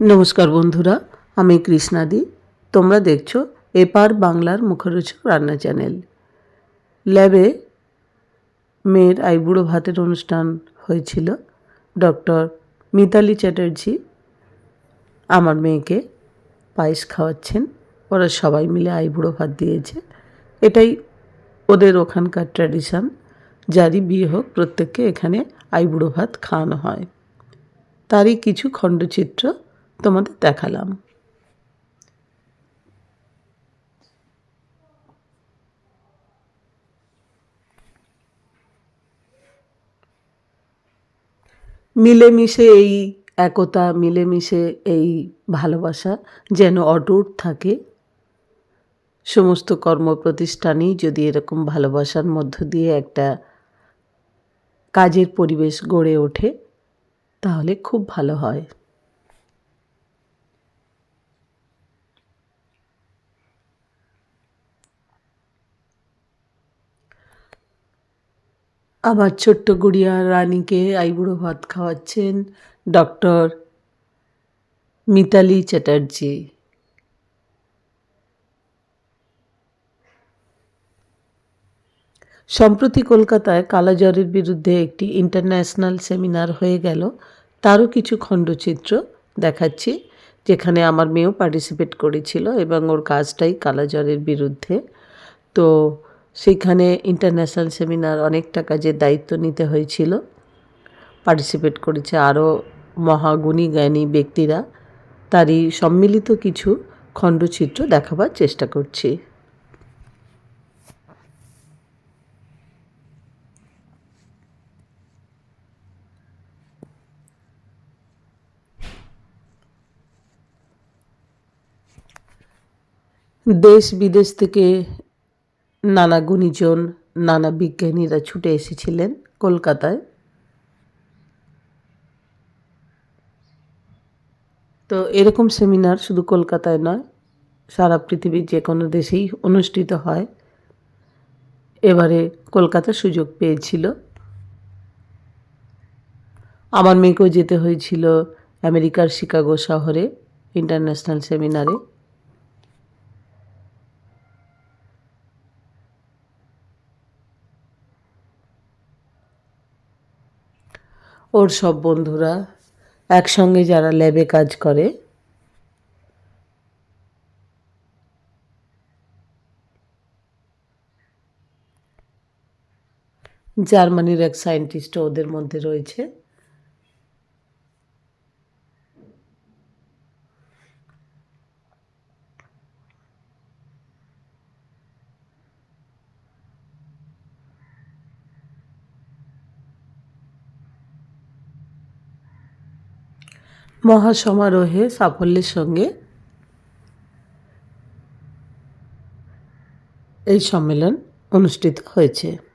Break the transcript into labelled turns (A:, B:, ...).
A: নমস্কার বন্ধুরা, আমি কৃষ্ণাদি। তোমরা দেখছ এপার বাংলার মুখরোচক রান্না চ্যানেল। ল্যাবে মেয়ের আইবুড়ো ভাতের অনুষ্ঠান হয়েছিল। ডক্টর মিতালি চ্যাটার্জি আমার মেয়েকে পায়েস খাওয়াচ্ছেন। ওরা সবাই মিলে আইবুড়ো ভাত দিয়েছে। এটাই ওদের ওখানকার ট্র্যাডিশন। যারই বিয়ে হোক, প্রত্যেককে এখানে আইবুড়ো ভাত খাওয়ানো হয়। তারই কিছু খণ্ডচিত্র তোমাদের দেখালাম। মিলেমিশে এই একতা, মিলেমিশে এই ভালোবাসা যেন অটুট থাকে। সমস্ত কর্ম প্রতিষ্ঠানেই যদি এরকম ভালোবাসার মধ্য দিয়ে একটা কাজের পরিবেশ গড়ে ওঠে, তাহলে খুব ভালো হয়। আমার ছোট্ট গুড়িয়া রানীকে আইবুড়ো ভাত খাওয়াচ্ছেন ডক্টর মিতালি চ্যাটার্জি। সম্প্রতি কলকাতায় কালাজ্বরের বিরুদ্ধে একটি ইন্টারন্যাশনাল সেমিনার হয়ে গেল। তারও কিছু খণ্ডচিত্র দেখাচ্ছি, যেখানে আমার মেয়েও পার্টিসিপেট করেছিল এবং ওর কাজটাই কালাজ্বরের বিরুদ্ধে। তো সেইখানে ইন্টারন্যাশনাল সেমিনার অনেকটা কাজের দায়িত্ব নিতে হয়েছিল পার্টিসিপেট করেছে আরও মহাগুণী জ্ঞানী ব্যক্তিরা। তারই সম্মিলিত কিছু খণ্ডচিত্র দেখাবার চেষ্টা করছি। দেশ বিদেশ থেকে নানা গুণীজন, নানা বিজ্ঞানীরা ছুটে এসেছিলেন কলকাতায়। তো এরকম সেমিনার শুধু কলকাতায় নয়, সারা পৃথিবীর যে কোনো দেশেই অনুষ্ঠিত হয়। এবারে কলকাতা সুযোগ পেয়েছিল। আমার মেয়েকেও যেতে হয়েছিল আমেরিকার শিকাগো শহরে, ইন্টারন্যাশনাল সেমিনারে। ওর সব বন্ধুরা একসঙ্গে যারা ল্যাবে কাজ করে জার্মানির এক সায়েন্টিস্টও ওদের মধ্যে রয়েছে। মহাসমারোহে সাফল্যের সঙ্গে এই সম্মেলন অনুষ্ঠিত হয়েছে।